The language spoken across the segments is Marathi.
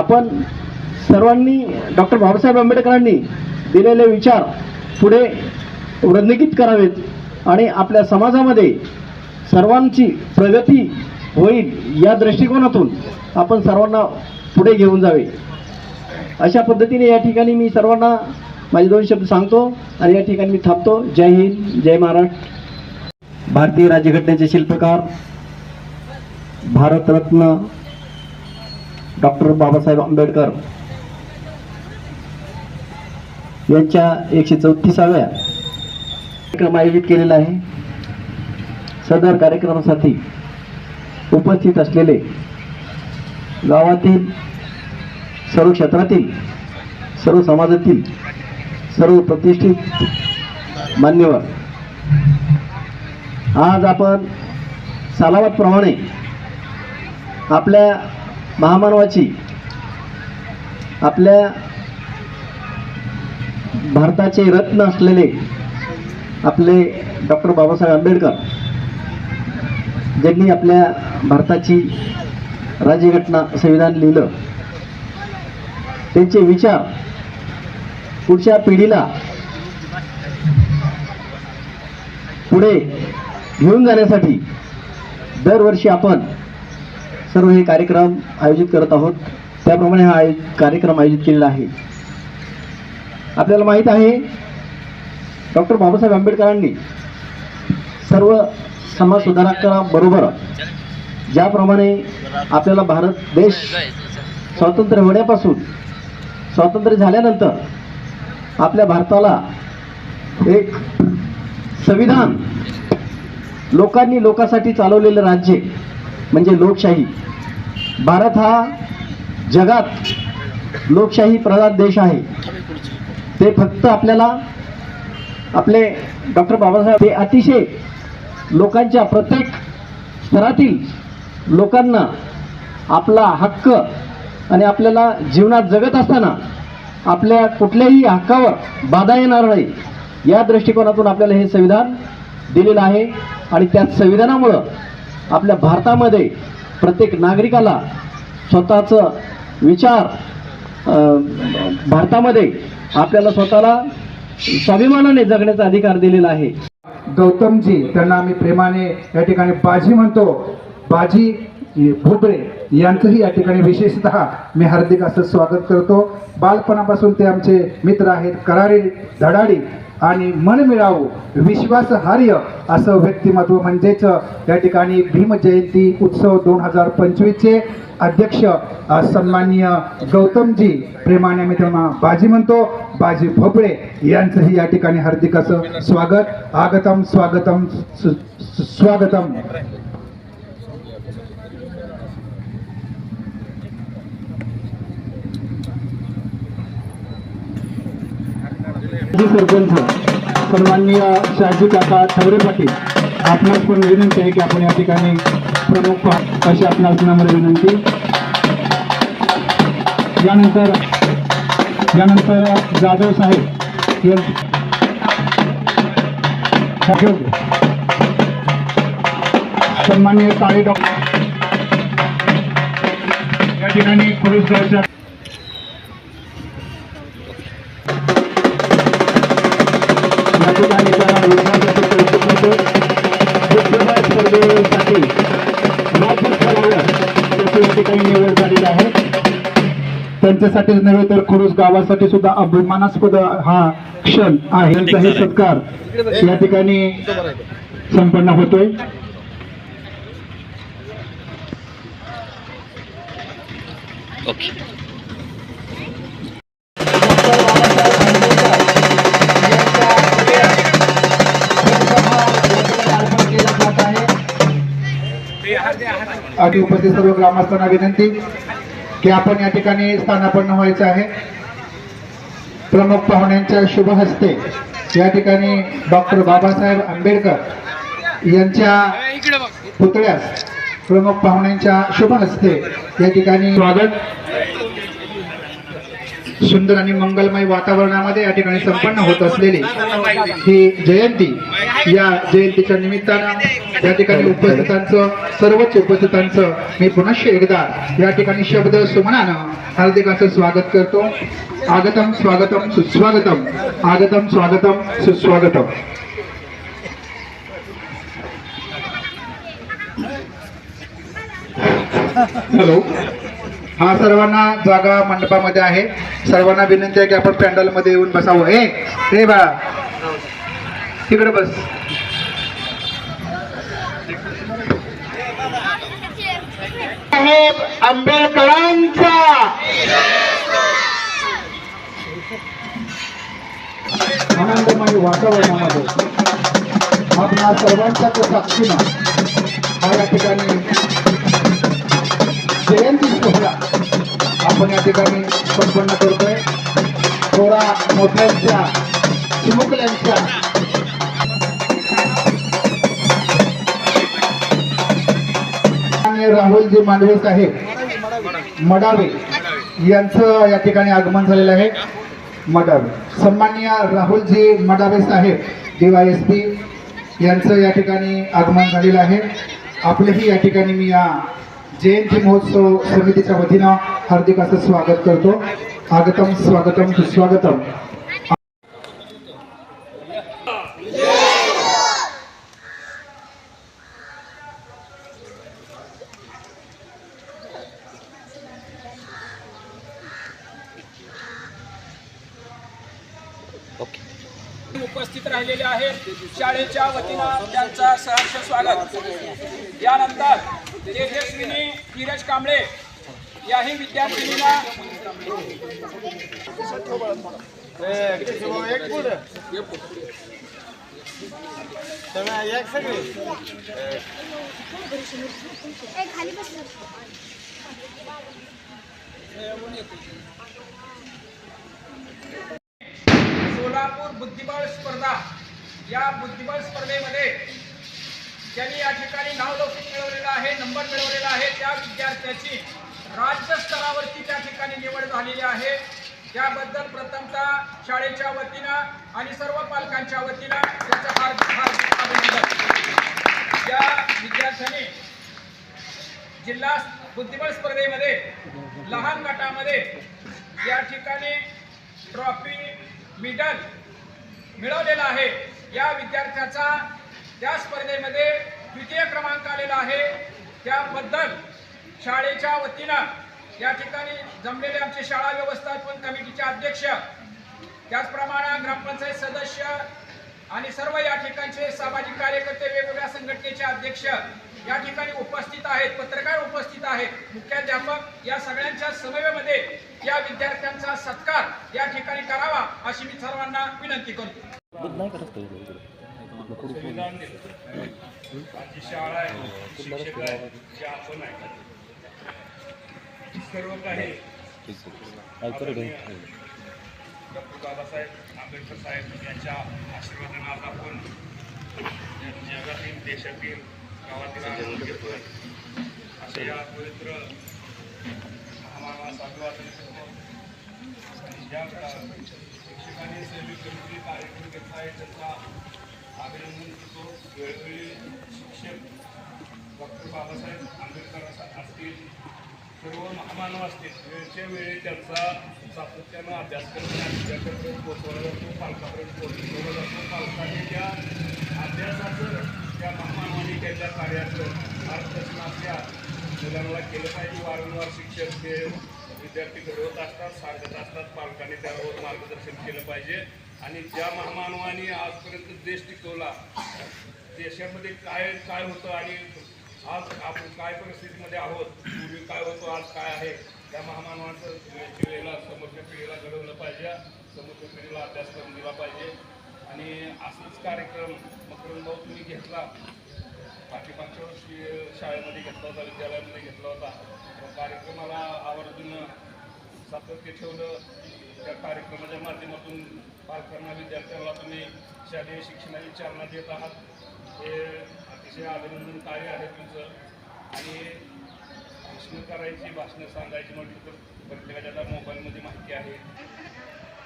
आपण सर्वांनी डॉक्टर बाबासाहेब आंबेडकरांनी दिलेले विचार पुढे वृद्धीत करावेत आणि आपल्या समाजामध्ये सर्वांची प्रगती होईल या दृष्टिकोनातून आपण सर्वांना पुढे घेऊन जावे. अशा पद्धतीने या ठिकाणी मी सर्वांना माझे दोन शब्द सांगतो आणि या ठिकाणी मी थांबतो. जय हिंद जय महाराष्ट्र. भारतीय राज्यघटनेचे शिल्पकार भारतरत्न डॉक्टर बाबासाहेब आंबेडकर यांच्या एकशे चौतीसाव्या कार्यक्रम आयोजित केलेला आहे. सदर कार्यक्रमासाठी उपस्थित असलेले गावातील सर्व क्षेत्रातील सर्व समाजातील सर्व प्रतिष्ठित मान्यवर आज आपण सालावादप्रमाणे आपल्या महामानवाची आपल्या भारताचे रत्न असलेले आपले डॉक्टर बाबासाहेब आंबेडकर ज्यांनी आपल्या भारताची राज्यघटना संविधान लिहिलं त्यांचे विचार पुढच्या पिढीला पुढे घेऊन जाण्यासाठी दरवर्षी आपण सर्व हे कार्यक्रम आयोजित करत आहोत. त्याप्रमाणे हा आयो कार्यक्रम आयोजित केलेला आहे. आपल्याला माहीत आहे डॉक्टर बाबासाहेब आंबेडकरांनी सर्व समाज सुधारकांबरोबर ज्याप्रमाणे आपल्याला भारत देश स्वातंत्र्य होण्यापासून स्वातंत्र्य झाल्यानंतर आपल्या भारताला एक संविधान लोकांनी लोकांसाठी चालवलेलं राज्य म्हणजे लोकशाही. भारत हा जगात लोकशाही प्रधान देश आहे. ते फक्त आपल्याला आपले डॉक्टर बाबासाहेब हे अतिशय लोकांच्या प्रत्येक स्तरातील लोकांना आपला हक्क आणि आपल्याला जीवनात जगत असताना आपल्या कुठल्याही हक्कावर बाधा येणार नाही. या दृष्टिकोनातून आपल्याला हे संविधान दिलेलं आहे आणि त्या संविधानामुळं आपल्या भारतामध्ये प्रत्येक नागरिकाला स्वतःचं विचार भारतामध्ये आपल्याला स्वतःला स्वाभिमानाने जगण्याचा अधिकार दिलेला आहे. गौतमजी त्यांना आम्ही प्रेमाने या ठिकाणी बाजी म्हणतो. बाजी भोपळे यांचंही या ठिकाणी विशेषतः मी हार्दिक असं स्वागत करतो. बालपणापासून ते आमचे मित्र आहेत. करारी धडाडी आणि मनमिळावू विश्वासहार्य असं व्यक्तिमत्व म्हणजेच या ठिकाणी भीमजयंती उत्सव दोन हजार पंचवीसचे अध्यक्ष सन्माननीय गौतमजी प्रेमाने मित्रांना त्यांना बाजी म्हणतो. बाजी भोपळे यांचंही या ठिकाणी हार्दिक असं स्वागत आगतम स्वागतम सु- सु- स्वागतम. माजी सरपंच सन्माननीय शहाजी काका ठवरे पाटील आपणास पण विनंती आहे की आपण या ठिकाणी प्रमुख अशी आपणास नम्र विनंती. यानंतर यानंतर जाधव साहेब सन्माननीय काळे डॉक्टर या ठिकाणी पुरस्काराच्या या ठिकाणी त्यांना विभागाचे कौतुक होते. विद्यालय स्पर्धेसाठी राज्य स्तरावर त्याची या ठिकाणी निवड झालेली आहे त्यांच्यासाठीच नव्हे तर खुरुस गावासाठी सुद्धा अभिमानास्पद हा क्षण आहे. त्यांचाही सत्कार या ठिकाणी संपन्न होतोय. अटी उपस्थित सर्व ग्रामस्थांना विनंती की आपण या ठिकाणी स्थानापन्न व्हायचं आहे. प्रमुख पाहुण्यांच्या शुभ हस्ते या ठिकाणी डॉक्टर बाबासाहेब आंबेडकर यांच्या पुतळ्यास प्रमुख पाहुण्यांच्या शुभ हस्ते या ठिकाणी स्वागत. सुंदर आणि मंगलमय वातावरणामध्ये या ठिकाणी संपन्न होत असलेली ही जयंती या जयंतीच्या निमित्तानं या ठिकाणी उपस्थितांचं सर्वच उपस्थितांचं मी पुनश्च एकदा या ठिकाणी शब्द सुमनानं हार्दिकाचं स्वागत करतो. आगतम स्वागतम सुस्वागतम. आगतम स्वागतम सुस्वागतम. हॅलो. हा सर्वांना जागा मंडपामध्ये आहे. सर्वांना विनंती आहे की आपण पॅन्डलमध्ये येऊन बसावं. हे हे बाळा. तिकडे बस. साहेब आंबेडकरांचा. आनंदमय वातावरणामध्ये आपणा सर्वांच्याच साक्षीनं हा या ठिकाणी जयंती सोहळा आपण या ठिकाणी संपन्न करतोय. थोडा मोठ्यांच्या चिमुकल्यांच्या आणि राहुलजी मांडवे साहेब मडावे यांचं या ठिकाणी आगमन झालेलं आहे. मडावे. सन्माननीय राहुलजी मडावे साहेब पी यांचं या ठिकाणी आगमन झालेलं आहे. आपलेही या ठिकाणी मी या जयंती महोत्सव समितीच्या वतीनं हार्दिक असं स्वागत करतो. आगतम स्वागतम सुस्वागतम. उपस्थित राहिलेले आहेत. शाळेच्या वतीनं त्यांचा सहर्ष स्वागत. यानंतर तेजस्विनी धीरज कांबळे याही विद्यार्थिनीला ए, खाली बस सोलापूर बुद्धिबळ स्पर्धा. या बुद्धिबळ स्पर्धेमध्ये ज्यांनी या ठिकाणी नावलौकिक मिळवलेलं आहे नंबर मिळवलेला आहे. त्या विद्यार्थ्याची राज्यस्तरावरची त्या ठिकाणी निवड झालेली आहे. त्याबद्दल प्रथमतः शाळेच्या वतीनं आणि सर्व पालकांच्या वतीनं त्याचं हार्दिक हार्दिक अभिनंदन. या विद्यार्थ्यांनी जिल्हा बुद्धिबळ स्पर्धेमध्ये लहान गटामध्ये या ठिकाणी ट्रॉफी मेडल मिळवलेला आहे. या विद्यार्थ्याचा त्या स्पर्धेमध्ये द्वितीय क्रमांक आलेला आहे. त्याबद्दल शाळेच्या वतीनं या ठिकाणी जमलेले आमचे शाळा व्यवस्थापन कमिटीचे अध्यक्ष त्याचप्रमाणे ग्रामपंचायत सदस्य आणि सर्व या ठिकाणचे सामाजिक कार्यकर्ते वेगवेगळ्या संघटनेचे अध्यक्ष या ठिकाणी उपस्थित आहेत. पत्रकार उपस्थित आहेत. मुख्याध्यापक या सगळ्यांच्या समवेमध्ये या विद्यार्थ्यांचा सत्कार या ठिकाणी करावा अशी मी सर्वांना विनंती करतो. आमची शाळा आहे शिक्षक आहे जे आपण आहे. सर्व काही डॉक्टर बाबासाहेब आंबेडकर साहेब यांच्या आशीर्वादाने आज आपण जगातील देशातील गावातील आनंद घेतोय. अशा या पवित्र महामानवास अभिवादन ज्या शिक्षकांनी सैनिक कमिटी कार्यक्रम घेतला आहे त्यांचा अभिनंदन करतो. वेळोवेळी शिक्षक डॉक्टर बाबासाहेब आंबेडकर असतील सर्व महामानव असतील वेळच्या वेळी त्यांचा सातत्यानं अभ्यास करून विद्यार्थ्यापर्यंत पोहोचवला जातो पालकापर्यंत पोहोचवला जातो. पालकांनी त्या अभ्यासाचं त्या महामानवाने त्यांच्या कार्याचं मार्गदर्शन आपल्या मुलांना केलं पाहिजे. वारंवार शिक्षक ते विद्यार्थी घडवत असतात सांगत असतात. पालकांनी त्यावर मार्गदर्शन केलं पाहिजे. आणि ज्या महामानवाने आजपर्यंत देश टिकवला देशामध्ये काय काय होतं आणि आज आपण काय परिस्थितीमध्ये आहोत पूर्वी काय होतो आज काय आहे त्या महामानवाचं वेळच्या वेळेला समोरच्या पिढीला घडवलं पाहिजे. समोरच्या पिढीला अभ्यास करून दिला पाहिजे. आणि असंच कार्यक्रम मकरंद भाऊ तुम्ही घेतला. पाठीमागच्या वर्षी शाळेमध्ये घेतला होता विद्यालयामध्ये घेतला होता. त्या कार्यक्रमाला आवर्जून सातत्य ठेवलं. त्या कार्यक्रमाच्या माध्यमातून पालकांना विद्यार्थ्यांना तुम्ही शालेय शिक्षणाची चालना देत आहात. हे अतिशय अभिनंदन कार्य आहे तुमचं. आणि भाषणं करायची भाषणं सांगायची म्हटलं तर प्रत्येकाच्या आता मोबाईलमध्ये माहिती आहे.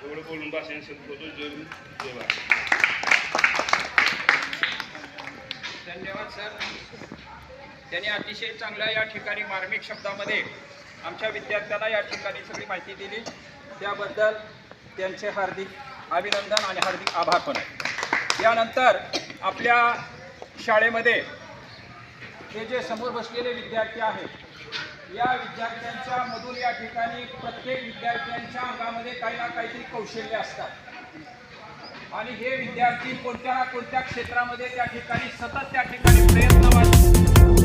एवढं बोलून भाषण संपवतो जय जय धन्यवाद सर. त्यांनी अतिशय चांगल्या या ठिकाणी मार्मिक शब्दामध्ये आमच्या विद्यार्थ्यांना या ठिकाणी सगळी माहिती दिली. त्याबद्दल त्यांचे हार्दिक अभिनंदन आणि हार्दिक आभार पण आहे. यानंतर आपल्या शाळेमध्ये हे जे समोर बसलेले विद्यार्थी आहेत या विद्यार्थ्यांच्या मधून या ठिकाणी प्रत्येक विद्यार्थ्यांच्या अंगामध्ये काही ना काहीतरी कौशल्य असतात. आणि हे विद्यार्थी कोणत्या ना कोणत्या क्षेत्रामध्ये त्या ठिकाणी सतत त्या ठिकाणी प्रयत्न